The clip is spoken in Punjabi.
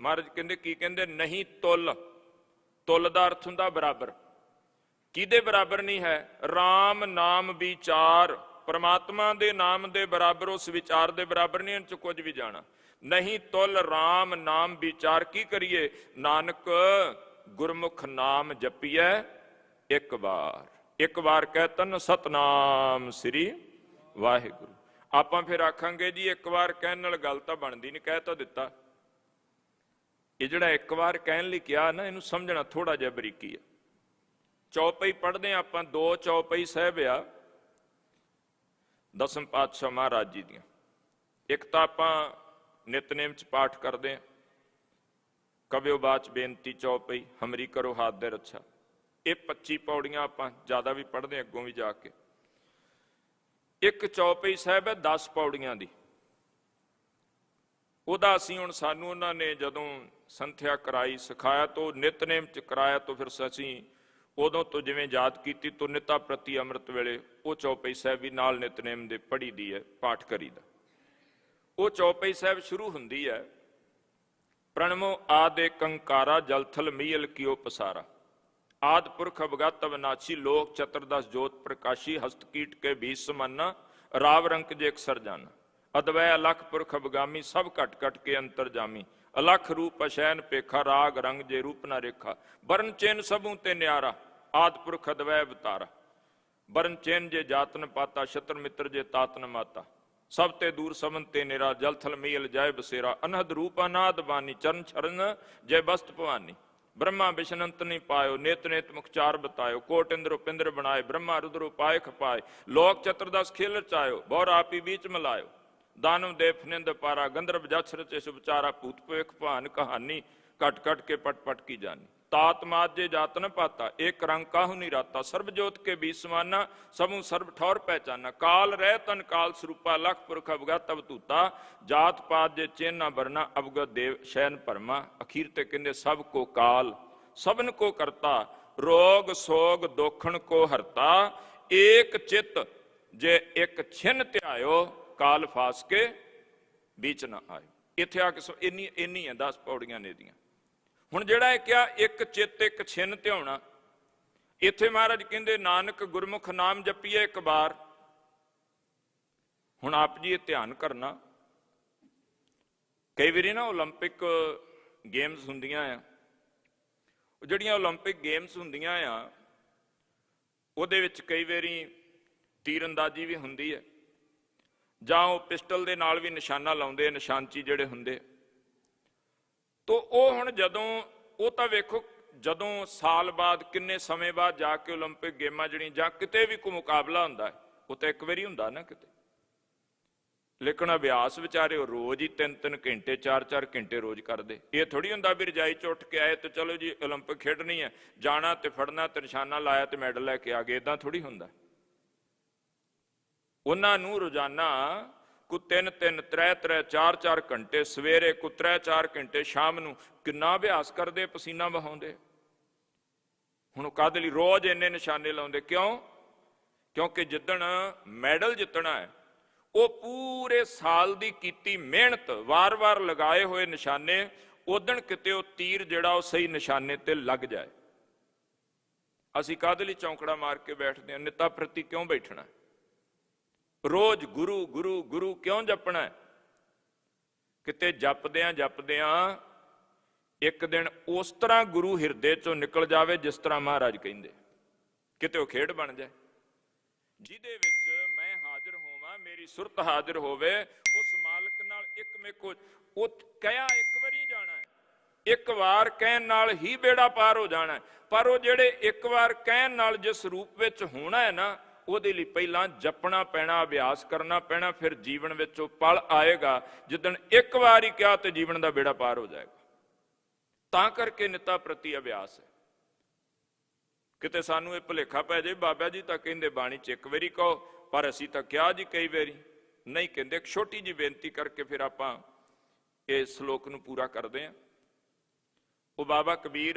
ਮਹਾਰਾਜ ਕਹਿੰਦੇ, ਕੀ ਕਹਿੰਦੇ? ਨਹੀਂ ਤੁਲ। ਤੁਲ ਦਾ ਅਰਥ ਹੁੰਦਾ ਬਰਾਬਰ। ਕਿਹਦੇ ਬਰਾਬਰ ਨਹੀਂ ਹੈ? RAM ਨਾਮ ਵਿਚਾਰ। ਪਰਮਾਤਮਾ ਦੇ ਨਾਮ ਦੇ ਬਰਾਬਰ, ਉਸ ਵਿਚਾਰ ਦੇ ਬਰਾਬਰ ਨਹੀਂ ਇਹ 'ਚ ਕੁਝ ਵੀ ਜਾਣਾ। ਨਹੀਂ ਤੁਲ RAM ਨਾਮ ਵਿਚਾਰ ਕੀ ਕਰੀਏ? ਨਾਨਕ, ਗੁਰਮੁਖ ਨਾਮ ਜਪੀਐ ਇੱਕ ਵਾਰ। ਇੱਕ ਵਾਰ ਕਹਿ ਤਨ ਸਤਨਾਮ ਸ੍ਰੀ ਵਾਹਿਗੁਰੂ। ਆਪਾਂ ਫਿਰ ਆਖਾਂਗੇ ਜੀ, ਇੱਕ ਵਾਰ ਕਹਿਣ ਨਾਲ ਗੱਲ ਤਾਂ ਬਣਦੀ ਨਹੀਂ ਕਹਿ ਤਾਂ ਦਿੱਤਾ। ਇਹ ਜਿਹੜਾ ਇੱਕ ਵਾਰ ਕਹਿਣ ਲਈ ਕਿਹਾ ਨਾ, ਇਹਨੂੰ ਸਮਝਣਾ ਥੋੜਾ ਜਿਹਾ ਬਰੀਕੀ ਆ। ਚੌਪਈ ਪੜ੍ਹਦੇ ਹਾਂ ਆਪਾਂ, ਦੋ ਚੌਪਈ ਸਾਹਿਬ ਆ, ਦਸਮ ਪਾਤਸ਼ਾਹ ਮਹਾਰਾਜ ਜੀ ਦੀਆਂ। ਇੱਕ ਤਾਂ ਆਪਾਂ ਨਿਤਨੇਮ ਚ ਪਾਠ ਕਰਦੇ ਹਾਂ। ਕਵਿਓ ਬਾਚ ਬੇਨਤੀ ਚੌਪਈ, ਹਮਰੀ ਕਰੋ ਹਾਥ ਦੇ ਰੱਛਾ। ਇਹ 25 ਪੌੜੀਆਂ ਆਪਾਂ ਜ਼ਿਆਦਾ ਵੀ ਪੜ੍ਹਦੇ ਹਾਂ, ਅੱਗੋਂ ਵੀ ਜਾ ਕੇ। ਇੱਕ ਚੌਪਈ ਸਾਹਿਬ ਹੈ 10 ਪੌੜੀਆਂ ਦੀ। ਉਹਦਾ ਅਸੀਂ ਹੁਣ ਸਾਨੂੰ ਉਹਨਾਂ ਨੇ ਜਦੋਂ ਸੰਥਿਆ ਕਰਾਈ, ਸਿਖਾਇਆ ਤੋਂ ਨਿਤਨੇਮ ਚ ਕਰਾਇਆ ਤੋਂ ਫਿਰ ਅਸੀਂ ਉਦੋਂ ਤੋਂ ਜਿਵੇਂ ਯਾਦ ਕੀਤੀ ਤੋਂ ਨਿਤਾ ਪ੍ਰਤੀ ਅੰਮ੍ਰਿਤ ਵੇਲੇ ਉਹ ਚੌਪਈ ਸਾਹਿਬ ਵੀ ਨਾਲ ਨਿਤਨੇਮ ਦੇ ਪੜ੍ਹੀ ਦੀ ਹੈ, ਪਾਠ ਕਰੀਦਾ। ਉਹ ਚੌਪਈ ਸਾਹਿਬ ਸ਼ੁਰੂ ਹੁੰਦੀ ਹੈ, ਪ੍ਰਣਮੋ ਆਦੇ ਕੰਕਾਰਾ ਜਲਥਲ ਮੀਲ ਕੀਓ ਪਸਾਰਾ। ਆਦ ਪੁਰਖ ਅਵਗਤ ਅਵਨਾਚੀ ਲੋਕ ਚਤੁਰਦਸ ਜੋਤ ਪ੍ਰਕਾਸ਼ੀ ਹਸਤ ਕੀਟ ਕੇ ਬੀਜ ਸਮਾਨਾ ਰਾਵ ਰੰਕ ਜੇ ਅਕਸਰ ਜਾਨਾ। ਅਦਵੈ ਅਲਖ ਪੁਰਖ ਅਵਗਾਮੀ ਸਭ ਘਟ ਘਟ ਕੇ ਅੰਤਰ ਜਾਮੀ। ਅਲਖ ਰੂਪ ਅਸ਼ੈਨ ਪੇਖਾ, ਰਾਗ ਰੰਗ ਜੇ ਰੂਪ ਨਾ ਰੇਖਾ। ਬਰਨ ਚੇਨ ਸਭੂ ਤੇ ਨਿਆਰਾ, ਆਦ ਪੁਰਖ ਅਦਵੈ ਅਵਤਾਰਾ। ਬਰਨ ਚੇਨ ਜੇ ਜਾਤਨ ਪਾਤਾ ਸ਼ਤਰ ਮਿੱਤਰ ਜੇ ਤਾਤਨ ਮਾਤਾ। ਸਭ ਤੇ ਦੂਰ ਸਮਨ ਤੇ ਨਿਰਾ, ਜਲ ਥਲ ਮੀਲ ਜਾਏ ਬਸੇਰਾ। ਅਨਹਦ ਰੂਪ ਅਨਾਦ ਬਾਨੀ, ਚਰਨ ਛਰਨ ਜੈ ਬਸਤ ਭਵਾਨੀ। ਬ੍ਰਹਮਾ ਵਿਸ਼ਨੰਤ ਨਹੀਂ ਪਾਇਓ, ਨੇਤ ਨੇਤ ਮੁਖਚਾਰ ਬਤਾਇਓ। ਕੋਟ ਇੰਦਰ ਉਪਿੰਦਰ ਬਣਾਏ, ਬ੍ਰਹਮਾ ਰੁਦਰ ਉਪਾਏ ਖਪਾਏ ਲੋਕ ਚਤੁਰਦਸ ਖੇਲ ਰਚਾਇਓ, ਬੌਰ ਆਪੀ ਵਿੱਚ ਮਿਲਾਇਓ। ਦਾਨਵ ਦੇਵ ਫਨਿੰਦ ਪਾਰਾ ਗੰਧਰਵ ਜਛ ਰਚੇ ਸੁਭਚਾਰਾ ਭੂਤ ਭਵੇਖ ਭਾਨ ਕਹਾਣੀ ਕਟ ਕਟ ਕੇ ਪਟ ਪਟ ਕੀ ਜਾਨੀ ਤਾਤ ਮਾਤ ਜੇ ਜਾਤਨ ਪਾਤਾ, ਏਕ ਰੰਗ ਕਾਹੂ ਨਹੀਂ ਰਾਤਾ। ਸਰਬ ਜੋਤ ਕੇ ਬੀ ਸਮਾਨਾ ਸਮੂ ਸਰਬ ਠੌਰ ਪਹਿਚਾਨਾ। ਕਾਲ ਰਹਿ ਤਨ ਕਾਲ ਸਰੂਪਾ, ਲਖ ਪੁਰਖ ਅਵਗਤ ਅਵਤੂਤਾ ਜਾਤ ਪਾਤ ਜੇ ਚੇਨਾ ਬਰਨਾ ਅਵਗਤ ਦੇਵ ਸ਼ੈਨ ਪਰਮਾ ਅਖੀਰ ਤੇ ਕਹਿੰਦੇ, ਸਭ ਕੋ ਕਾਲ, ਸਭਨ ਕੋ ਕਰਤਾ। ਰੋਗ ਸੋਗ ਦੋਖਣ ਕੋ ਹਰਤਾ। ਏਕ ਚਿਤ ਜੇ ਇੱਕ ਛਿਨ ਧਿਆਇਓ ਕਾਲ ਫਾਸ ਕੇ ਵਿੱਚ ਨਾ ਆਇਓ ਇੱਥੇ ਆ ਕੇ ਸੋ ਇੰਨੀ ਇੰਨੀ ਹੈ 10 ਪੌੜੀਆਂ ਨੇ ਦੀਆਂ ਹੁਣ ਜਿਹੜਾ ਇਹ ਕਿਹਾ ਇੱਕ ਚਿੱਤ ਇੱਕ ਛਿਨ ਧਿਆਉਣਾ ਇੱਥੇ ਮਹਾਰਾਜ ਕਹਿੰਦੇ ਨਾਨਕ ਗੁਰਮੁਖ ਨਾਮ ਜਪੀਏ ਇੱਕ ਵਾਰ ਹੁਣ ਆਪ ਜੀ ਇਹ ਧਿਆਨ ਕਰਨਾ ਕਈ ਵਾਰੀ ਨਾ 올림픽 ਗੇਮਸ ਹੁੰਦੀਆਂ ਆ ਉਹ ਜਿਹੜੀਆਂ 올림픽 ਗੇਮਸ ਹੁੰਦੀਆਂ ਆ ਉਹਦੇ ਵਿੱਚ ਕਈ ਵਾਰੀ ਤੀਰੰਦਾਜ਼ੀ ਵੀ ਹੁੰਦੀ ਹੈ ਜਾਂ ਉਹ ਪਿਸਟਲ ਦੇ ਨਾਲ ਵੀ ਨਿਸ਼ਾਨਾ ਲਾਉਂਦੇ ਆ ਨਿਸ਼ਾਨਚੀ ਜਿਹੜੇ ਹੁੰਦੇ ਤੋ ਉਹ ਹੁਣ ਜਦੋਂ ਉਹ ਤਾਂ ਵੇਖੋ ਜਦੋਂ ਸਾਲ ਬਾਅਦ ਕਿੰਨੇ ਸਮੇਂ ਬਾਅਦ ਜਾ ਕੇ 올림픽 ਗੇਮਾਂ ਜਿਹੜੀਆਂ ਜਾਂ ਕਿਤੇ ਵੀ ਕੋਈ ਮੁਕਾਬਲਾ ਹੁੰਦਾ ਹੈ, ਉਹ ਤਾਂ ਇੱਕ ਵਾਰੀ ਹੁੰਦਾ ਨਾ ਕਿਤੇ ਲੇਕਿਨ ਅਭਿਆਸ ਵਿਚਾਰੇ ਉਹ ਰੋਜ਼ ਹੀ 3-3 ਘੰਟੇ 4-4 ਘੰਟੇ ਰੋਜ਼ ਕਰਦੇ ਇਹ ਥੋੜੀ ਹੁੰਦਾ ਵੀ ਰਜਾਈ ਚ ਉੱਠ ਕੇ ਆਏ ਤੇ ਚਲੋ ਜੀ 올림픽 ਖੇਡਣੀ ਹੈ ਜਾਣਾ ਤੇ ਫੜਨਾ ਤੇ ਨਿਸ਼ਾਨਾ ਲਾਇਆ ਤੇ ਮੈਡਲ ਲੈ ਕੇ ਆ ਗਏ ਇਦਾਂ ਥੋੜੀ ਹੁੰਦਾ ਉਹਨਾਂ ਨੂੰ ਰੋਜ਼ਾਨਾ ਕੋ 3-3 3-3 4-4 ਘੰਟੇ, ਸਵੇਰੇ ਕੋ 3-4 ਘੰਟੇ, ਸ਼ਾਮ ਨੂੰ ਕਿੰਨਾ ਅਭਿਆਸ ਕਰਦੇ, ਪਸੀਨਾ ਵਹਾਉਂਦੇ? ਹੁਣ ਉਹ ਕਾਹਦੇ ਲਈ ਰੋਜ਼ ਇੰਨੇ ਨਿਸ਼ਾਨੇ ਲਾਉਂਦੇ? ਕਿਉਂ? ਕਿਉਂਕਿ ਜਿੱਦਣ ਮੈਡਲ ਜਿੱਤਣਾ ਹੈ, ਉਹ ਪੂਰੇ ਸਾਲ ਦੀ ਕੀਤੀ ਮਿਹਨਤ, ਵਾਰ-ਵਾਰ ਲਗਾਏ ਹੋਏ ਨਿਸ਼ਾਨੇ ਉਦਣ ਕਿਤੇ ਉਹ ਤੀਰ ਜਿਹੜਾ ਉਹ ਸਹੀ ਨਿਸ਼ਾਨੇ ਤੇ ਲੱਗ ਜਾਏ। ਅਸੀਂ ਕਾਹਦੇ ਲਈ ਚੌਂਕੜਾ ਮਾਰ ਕੇ ਬੈਠਦੇ ਹਾਂ? ਨਿਤਾ ਪ੍ਰਤੀ ਕਿਉਂ ਬੈਠਣਾ ਰੋਜ਼ ਗੁਰੂ ਗੁਰੂ ਗੁਰੂ ਕਿਉਂ ਜਪਣਾ? ਹੈ? ਕਿਤੇ ਜਪਦਿਆਂ ਜਪਦਿਆਂ ਇੱਕ ਦਿਨ ਉਸ ਤਰ੍ਹਾਂ ਗੁਰੂ ਹਿਰਦੇ ਚੋਂ ਨਿਕਲ ਜਾਵੇ ਜਿਸ ਤਰ੍ਹਾਂ ਮਹਾਰਾਜ ਕਹਿੰਦੇ। ਕਿਤੇ ਉਹ ਖੇਡ ਬਣ ਜਾਏ। ਜਿਹਦੇ ਵਿੱਚ ਮੈਂ ਹਾਜ਼ਰ ਹੋਵਾਂ, ਮੇਰੀ ਸੁਰਤ ਹਾਜ਼ਰ ਹੋਵੇ, ਉਸ ਮਾਲਕ ਨਾਲ ਇੱਕ ਮੇਕੋ ਉਹ ਕਹਿਆ, ਇੱਕ ਵਾਰੀ ਜਾਣਾ ਹੈ। ਇੱਕ ਵਾਰ ਕਹਿਣ ਨਾਲ ਹੀ ਬੇੜਾ ਪਾਰ ਹੋ ਜਾਣਾ ਪਰ ਉਹ ਜਿਹੜੇ ਇੱਕ ਵਾਰ ਕਹਿਣ ਨਾਲ ਜਿਸ ਰੂਪ ਵਿੱਚ ਹੋਣਾ ਹੈ ਨਾ ਉਹਦੇ ਲਈ ਪਹਿਲਾਂ ਜਪਣਾ ਪੈਣਾ, ਅਭਿਆਸ ਕਰਨਾ ਪੈਣਾ, ਫਿਰ ਜੀਵਨ ਵਿੱਚ ਉਹ ਪਲ ਆਏਗਾ। ਜਿੱਦਣ ਇੱਕ ਵਾਰ ਹੀ ਕਿਹਾ ਤੇ ਜੀਵਨ ਦਾ ਬੇੜਾ ਪਾਰ ਹੋ ਜਾਏਗਾ। ਤਾਂ ਕਰਕੇ ਨਿਤਾ ਪ੍ਰਤੀ ਅਭਿਆਸ ਹੈ। ਕਿਤੇ ਸਾਨੂੰ ਇਹ ਭੁਲੇਖਾ ਪੈ ਜਾਏ, ਬਾਬਾ ਜੀ ਤਾਂ ਕਹਿੰਦੇ ਬਾਣੀ ਚ ਇੱਕ ਵਾਰੀ ਕਹੋ, ਪਰ ਅਸੀਂ ਤਾਂ ਕਿਹਾ ਜੀ ਕਈ ਵਾਰੀ। ਨਹੀਂ ਕਹਿੰਦੇ, ਇੱਕ ਛੋਟੀ ਜੀ ਬੇਨਤੀ ਕਰਕੇ ਫਿਰ ਆਪਾਂ ਇਹ ਸ਼ਲੋਕ ਨੂੰ ਪੂਰਾ ਕਰਦੇ ਹਾਂ। ਉਹ ਬਾਬਾ ਕਬੀਰ